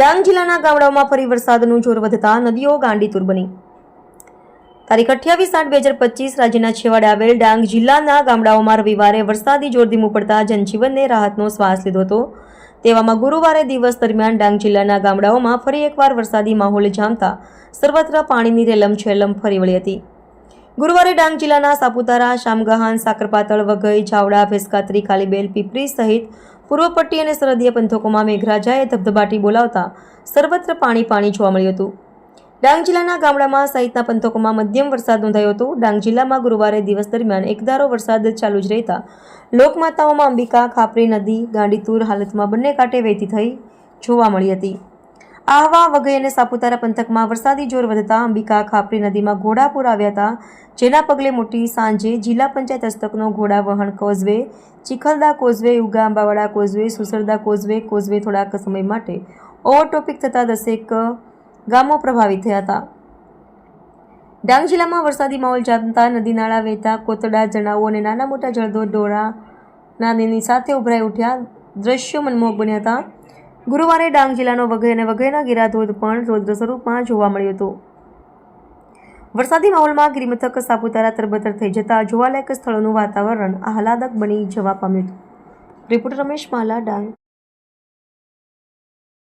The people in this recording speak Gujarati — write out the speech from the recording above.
ડાંગ જિલ્લાના ગામડાઓમાં ફરી વરસાદનું જોર વધતા નદીઓ ગાંડીતુર બની. તારીખ અઠ્યાવીસ આઠ બે હજાર પચીસ રાજ્યના છેવાડે આવેલ ડાંગ જિલ્લાના ગામડાઓમાં રવિવારે વરસાદી જોર ધીમું પડતા જનજીવનને રાહતનો શ્વાસ લીધો હતો. તેવામાં ગુરુવારે દિવસ દરમિયાન ડાંગ જિલ્લાના ગામડાઓમાં ફરી એકવાર વરસાદી માહોલ જામતા સર્વત્ર પાણીની રેલમ છેલમ ફરી વળી હતી. ગુરુવારે ડાંગ જિલ્લાના સાપુતારા, શામગહાન, સાકરપાતળ, વઘઈ ચાવડા ભેસકાત્રી, કાલીબેલ, પીપરી સહિત પૂર્વ પટ્ટી અને સરહદીય પંથકોમાં મેઘરાજાએ ધબધબાટી બોલાવતા સર્વત્ર પાણી પાણી જોવા મળ્યું હતું. ડાંગ જિલ્લાના ગામડામાં સહિતના પંથકોમાં મધ્યમ વરસાદ નોંધાયો હતો. ડાંગ જિલ્લામાં ગુરુવારે દિવસ દરમિયાન એકધારો વરસાદ ચાલુ જ રહેતા લોકમાતાઓમાં અંબિકા, ખાપરી નદી, ગાંડીતુર હાલતમાં બંને કાંઠે વહેતી થઈ જોવા મળી હતી. આહવા વગેરે અને સાપુતારા પંથકમાં વરસાદી જોર વધતા અંબિકા ખાપરી નદીમાં ઘોડાપુર આવ્યા હતા, જેના પગલે મોટી સાંજે જિલ્લા panchayat હસ્તકનો Ghoda Vahan causeway, Chikhalda causeway, Uga Ambavada causeway, Susarda causeway causeway થોડાક સમય માટે ઓવરટોપિક થતાં દસેક ગામો પ્રભાવિત થયા હતા. ડાંગ જિલ્લામાં વરસાદી માહોલ જામતા નદી નાળા વહેતા કોતડા, જણાવો અને નાના મોટા જળદો નાનીની સાથે ઉભરાઈ ઉઠ્યા દ્રશ્યો મનમોહક બન્યા હતા. ગુરુવારે ડાંગ જિલ્લાનો વઘઈ અને વઘઈના ગિરાધોધ પણ રૌદ્ર સ્વરૂપમાં જોવા મળ્યો હતો. વરસાદી માહોલમાં ગિરિમથક સાપુતારા તરબતર થઈ જતા જોવાલાયક સ્થળોનું વાતાવરણ આહલાદક બની જવા પામ્યું હતું. રિપોર્ટર રમેશ માલા, ડાંગ.